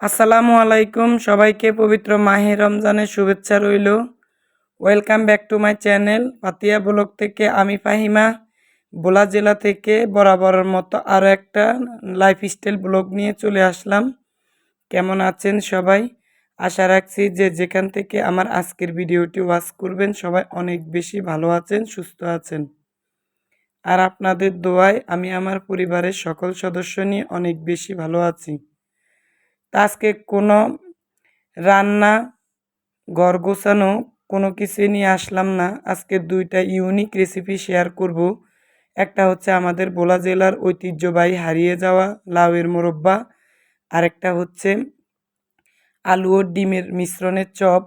আসসালামু আলাইকুম। সবাইকে পবিত্র মাহে রমজানের শুভেচ্ছা রইল। Welcome back to my channel Patiya block থেকে আমি ফাহিমা। বোলা জেলা থেকে বরাবরের মতো আরও একটা লাইফস্টাইল ব্লগ নিয়ে চলে আসলাম। কেমন আছেন সবাই? আশা রাখছি যে যেখান থেকে আমার আজকের ভিডিওটি ওয়াচ করবেন, সবাই অনেক বেশি ভালো আছেন, সুস্থ আছেন। আর আপনাদের দোয়ায় আমি আমার পরিবারের সকল সদস্য নিয়ে অনেক বেশি ভালো আছি। আজকে কোনো রান্না ঘর গোছানো কোনো কিছু নিয়ে আসলাম না। আজকে দুইটা ইউনিক রেসিপি শেয়ার করব। একটা হচ্ছে আমাদের বোলা জেলার ঐতিহ্যবাহী হারিয়ে যাওয়া লাউয়ের মোরব্বা, আরেকটা হচ্ছে আলু ও ডিমের মিশ্রণের চপ।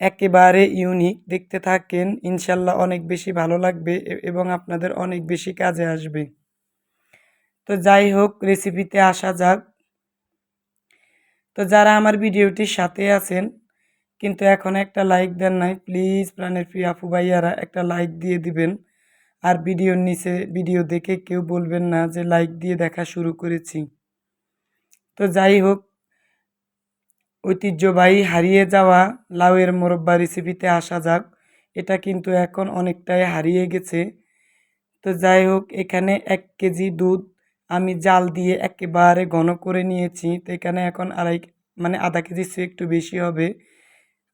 একেবারে ইউনিক দেখতে থাকেন, ইনশাল্লাহ অনেক বেশি ভালো লাগবে এবং আপনাদের অনেক বেশি কাজে আসবে। তো যাই হোক রেসিপিতে আসা যাক। তো যারা আমার ভিডিওটির সাথে আছেন, কিন্তু এখন একটা লাইক দেন নাই প্লিজ প্রাণের প্রিয় আপু ভাইয়ারা একটা লাইক দিয়ে দিবেন। আর ভিডিওর নিচে, ভিডিও দেখে কেউ বলবেন না যে লাইক দিয়ে দেখা শুরু করেছি। তো যাই হোক, ঐতিহ্যবাহী হারিয়ে যাওয়া লাউয়ের মোরব্বা রেসিপিতে আসা যাক। এটা কিন্তু এখন অনেকটাই হারিয়ে গেছে। তো যাই হোক, এখানে এক কেজি দুধ আমি জাল দিয়ে একেবারে ঘন করে নিয়েছি, তো এখানে এখন আড়াই মানে আধা কেজির চেয়ে একটু বেশি হবে।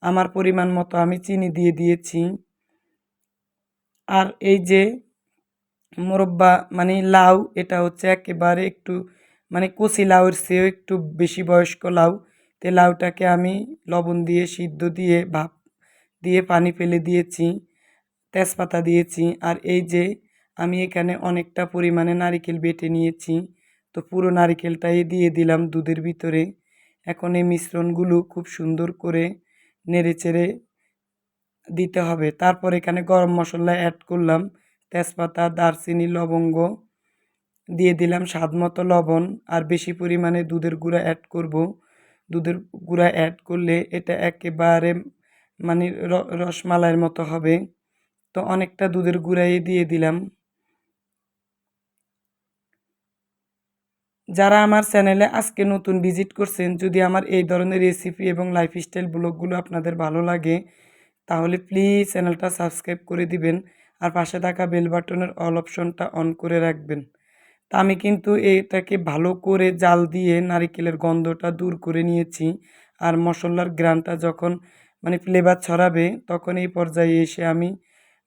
আমার পরিমাণ মতো আমি চিনি দিয়ে দিয়েছি। আর এই যে মোরব্বা মানে লাউ, এটা হচ্ছে একেবারে একটু মানে কচি লাউয়ের চেয়েও একটু বেশি বয়স্ক লাউ। তে লাউটাকে আমি লবণ দিয়ে সিদ্ধ দিয়ে ভাপ দিয়ে পানি ফেলে দিয়েছি, তেজপাতা দিয়েছি। আর এই যে আমি এখানে অনেকটা পরিমাণে নারিকেল বেটে নিয়েছি। তো পুরো নারিকেলটাই দিয়ে দিলাম দুধের ভিতরে। এখন এই মিশ্রণগুলো খুব সুন্দর করে নেড়ে চেড়ে দিতে হবে। তারপর এখানে গরম মশলা অ্যাড করলাম। তেজপাতা, দারচিনি, লবঙ্গ দিয়ে দিলাম স্বাদ মতো লবণ। আর বেশি পরিমাণে দুধের গুঁড়া অ্যাড করব। দুধের গুঁড়া অ্যাড করলে এটা একেবারে মানে রসমালাইয়ের মতো হবে। তো অনেকটা দুধের গুঁড়াই দিয়ে দিলাম। যারা আমার চ্যানেলে আজকে নতুন ভিজিট করছেন, যদি আমার এই ধরনের রেসিপি এবং লাইফস্টাইল ব্লগগুলো আপনাদের ভালো লাগে, তাহলে প্লিজ চ্যানেলটা সাবস্ক্রাইব করে দিবেন আর পাশে থাকা বেল বাটনের অল অপশনটা অন করে রাখবেন। তা আমি কিন্তু এটাকে ভালো করে জাল দিয়ে নারিকেলের গন্ধটা দূর করে নিয়েছি আর মশলার গ্রানটা যখন মানে ফ্লেভার ছড়াবে, তখন এই পর্যায়ে এসে আমি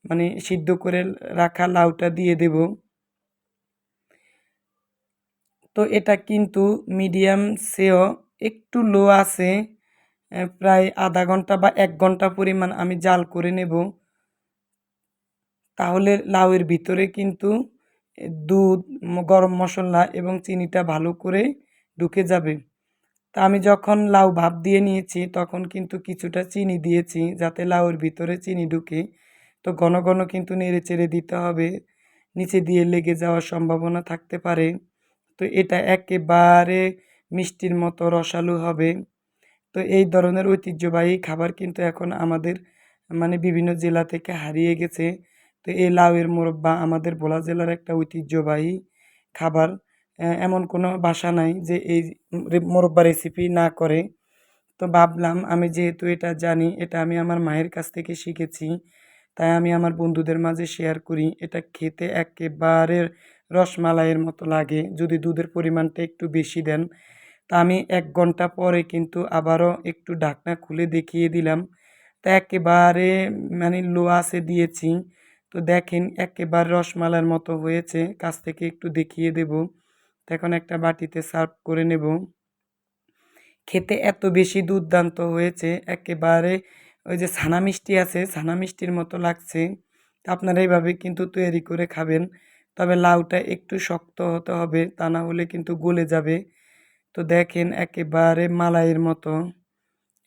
মানে সিদ্ধ করে রাখা লাউটা দিয়ে দেব। তো এটা কিন্তু মিডিয়াম সেও একটু লো আছে প্রায় আধা ঘণ্টা বা এক ঘণ্টা পরিমাণ আমি জাল করে নেব। তাহলে লাউয়ের ভিতরে কিন্তু দুধ গরম মশলা এবং চিনিটা ভালো করে ঢুকে যাবে। তা আমি যখন লাউ ভাপ দিয়ে নিয়েছি, তখন কিন্তু কিছুটা চিনি দিয়েছি যাতে লাউয়ের ভিতরে চিনি ঢুকে। তো ঘন ঘন কিন্তু নেড়ে চেড়ে দিতে হবে, নিচে দিয়ে লেগে যাওয়ার সম্ভাবনা থাকতে পারে। তো এটা একেবারে মিষ্টির মতো রসালো হবে। তো এই ধরনের ঐতিহ্যবাহী খাবার কিন্তু এখন আমাদের মানে বিভিন্ন জেলা থেকে হারিয়ে গেছে। তো এই লাউয়ের মোরব্বা আমাদের ভোলা জেলার একটা ঐতিহ্যবাহী খাবার। এমন কোনো বাসা নাই যে এই মোরব্বা রেসিপি না করে। তো ভাবলাম আমি যেহেতু এটা জানি, এটা আমি আমার মায়ের কাছ থেকে শিখেছি। তাই আমি আমার বন্ধুদের মাঝে শেয়ার করি। এটা খেতে একেবারে রসমালাইয়ের মতো লাগে। যদি দুধের পরিমাণটা একটু বেশি দেন, তা আমি এক ঘণ্টা পরে কিন্তু আবারও একটু ঢাকনা খুলে দেখিয়ে দিলাম। তা একেবারে মানে লো আসে দিয়েছি। তো দেখেন, একেবারে রসমালাইয়ের মতো হয়েছে। কাছ থেকে একটু দেখিয়ে দেব। এখন একটা বাটিতে সার্ভ করে নেব। খেতে এত বেশি দুর্দান্ত হয়েছে। একেবারে ওই যে ছানা মিষ্টি আছে, ছানা মিষ্টির মতো লাগছে। আপনারা এইভাবে কিন্তু তৈরি করে খাবেন। তবে লাউটা একটু শক্ত হতে হবে, তা না হলে কিন্তু গলে যাবে। তো দেখেন একেবারে মালাইয়ের মতো,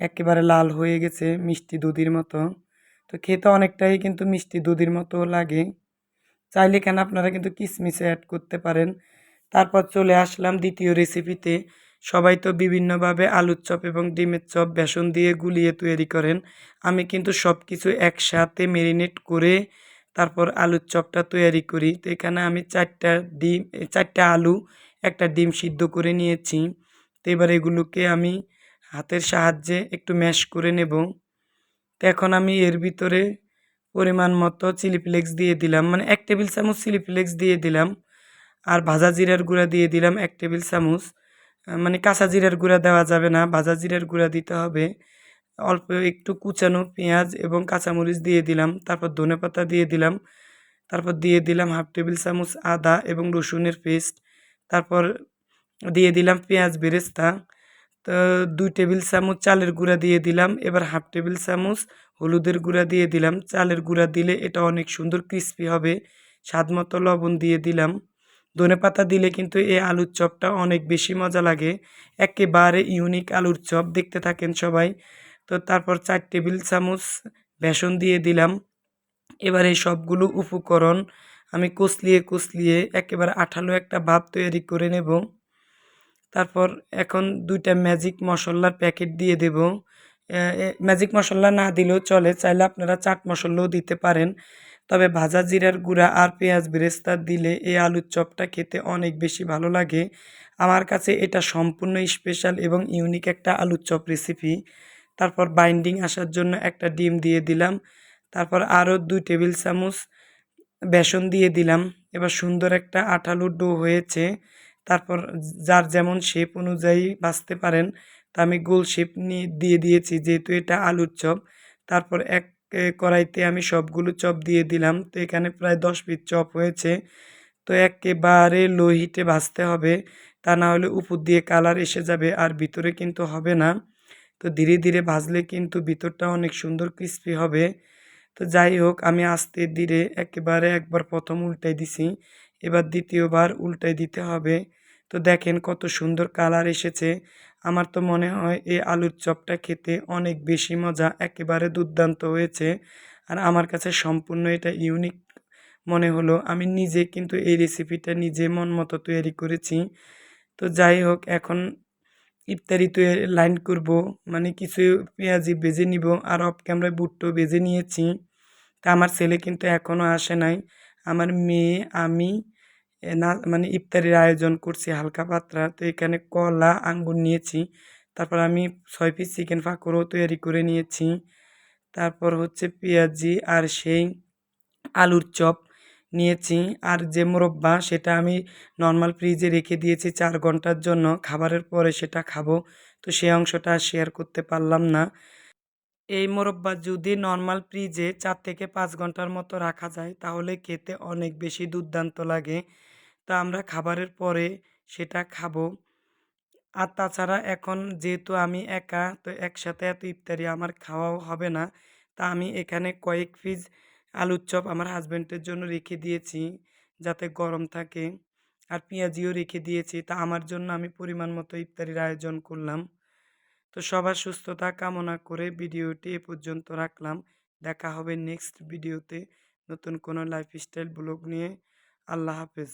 একেবারে লাল হয়ে গেছে মিষ্টি দুধের মতো। তো খেতে অনেকটাই কিন্তু মিষ্টি দুধের মতো লাগে। চাইলে কেন আপনারা কিন্তু কিশমিশে অ্যাড করতে পারেন। তারপর চলে আসলাম দ্বিতীয় রেসিপিতে সবাই তো বিভিন্নভাবে আলুর চপ এবং ডিমের চপ, বেসন দিয়ে গুলিয়ে তৈরি করেন। আমি কিন্তু সব কিছু একসাথে মেরিনেট করে তারপর আলুর চপটা তৈরি করি। তো এখানে আমি চারটা ডিম, চারটা আলু, একটা ডিম সিদ্ধ করে নিয়েছি। তো এবার এগুলোকে আমি হাতের সাহায্যে একটু ম্যাশ করে নেব। তো এখন আমি এর ভিতরে পরিমাণ মতো চিলি ফ্লেক্স দিয়ে দিলাম। মানে এক টেবিল চামচ চিলি ফ্লেক্স দিয়ে দিলাম। আর ভাজা জিরার গুঁড়া দিয়ে দিলাম এক টেবিল চামচ। মানে কাঁচা জিরার গুঁড়া দেওয়া যাবে না, ভাজা জিরার গুঁড়া দিতে হবে। অল্প একটু কুচানো পেঁয়াজ এবং কাঁচামরিচ দিয়ে দিলাম, তারপর ধনেপাতা দিয়ে দিলাম, তারপর দিয়ে দিলাম হাফ টেবিল চামচ আদা এবং রসুনের পেস্ট, তারপর দিয়ে দিলাম পেঁয়াজ বেরেস্তা, তো দুই টেবিল চামচ চালের গুঁড়া দিয়ে দিলাম, এবার হাফ টেবিল চামচ হলুদের গুঁড়া দিয়ে দিলাম, চালের গুঁড়া দিলে এটা অনেক সুন্দর ক্রিস্পি হবে, স্বাদ মতো লবণ দিয়ে দিলাম, ধনে পাতা দিলে কিন্তু এই আলুর চপটা অনেক বেশি মজা লাগে, একেবারে ইউনিক আলুর চপ, দেখতে থাকেন সবাই তো তারপর চার টেবিল চামচ বেসন দিয়ে দিলাম। এবার এই সবগুলো উপকরণ আমি কষলিয়ে কষলিয়ে একেবারে আঠালো একটা ভাব তৈরি করে নেব। তারপর এখন দুইটা ম্যাজিক মশলার প্যাকেট দিয়ে দেব। ম্যাজিক মশলা না দিলেও চলে, চাইলে আপনারা চাট মশলাও দিতে পারেন। তবে ভাজা জিরার গুঁড়া আর পেঁয়াজ বেরেস্তা দিলে এই আলুর চপটা খেতে অনেক বেশি ভালো লাগে। আমার কাছে এটা সম্পূর্ণ স্পেশাল এবং ইউনিক একটা আলুর চপ রেসিপি। তারপর বাইন্ডিং আসার জন্য একটা ডিম দিয়ে দিলাম। তারপর আরও দুই টেবিল চামচ বেসন দিয়ে দিলাম। এবার সুন্দর একটা আঠালো ডো হয়েছে। তারপর যার যেমন শেপ অনুযায়ী বাছতে পারেন, তা আমি গোল শেপ নিয়ে দিয়ে দিয়েছি, যেহেতু এটা আলুর চপ। তারপর এক কড়াইতে আমি সবগুলো চপ দিয়ে দিলাম। তো এখানে প্রায় দশ পিস চপ হয়েছে। তো একেবারে লো হিটে ভাজতে হবে। তা না হলে উপর দিয়ে কালার এসে যাবে আর ভিতরে কিন্তু হবে না। তো ধীরে ধীরে ভাজলে কিন্তু ভিতরটা অনেক সুন্দর ক্রিস্পি হবে। তো যাই হোক, আমি আস্তে ধীরে একেবারে একবার প্রথম উল্টাই দিছি, এবার দ্বিতীয়বার উল্টাই দিতে হবে। তো দেখেন কত সুন্দর কালার এসেছে। আমার তো মনে হয় এই আলুর চপটা খেতে অনেক বেশি মজা, একেবারে দুর্দান্ত হয়েছে। আর আমার কাছে সম্পূর্ণ এটা ইউনিক মনে হলো। আমি নিজে কিন্তু এই রেসিপিটা নিজে মন মতো তৈরি করেছি। তো যাই হোক, এখন ইফতারি তো লাইন করব মানে কিছু পেঁয়াজি বেজে নিব আর অফ ক্যামেরায় বুটটো বেজে নিয়েছি। তা আমার ছেলে কিন্তু এখনও আসে নাই। আমার মেয়ে, আমি না মানে ইফতারির আয়োজন করছি হালকা পাতলা। তো এখানে কলা, আঙ্গুর নিয়েছি। তারপর আমি ছয় পিস চিকেন পাকোড়াও তৈরি করে নিয়েছি। তারপর হচ্ছে পেঁয়াজি আর সেই আলুর চপ। নিয়েছি। আর যে মোরব্বা, সেটা আমি নর্মাল ফ্রিজে রেখে দিয়েছি চার ঘণ্টার জন্য। খাবারের পরে সেটা খাব। তো সে অংশটা শেয়ার করতে পারলাম না। এই মোরব্বা যদি নর্মাল ফ্রিজে চার থেকে পাঁচ ঘণ্টার মতো রাখা যায়, তাহলে খেতে অনেক বেশি দুর্দান্ত লাগে। তা আমরা খাবারের পরে সেটা খাব। আর তাছাড়া এখন যেহেতু আমি একা, তো একসাথে এত ইফতারি আমার খাওয়াও হবে না। তা আমি এখানে কয়েক পিস আলুর চপ আমার হাজব্যান্ডের জন্য রেখে দিয়েছি, যাতে গরম থাকে। আর পেঁয়াজিও রেখে দিয়েছি, তা আমার জন্য আমি পরিমাণ মতো ইফতারির আয়োজন করলাম। তো সবার সুস্থতা কামনা করে ভিডিওটি এ পর্যন্ত রাখলাম। দেখা হবে নেক্সট ভিডিওতে নতুন কোনো লাইফস্টাইল ব্লগ নিয়ে। আল্লাহ হাফেজ।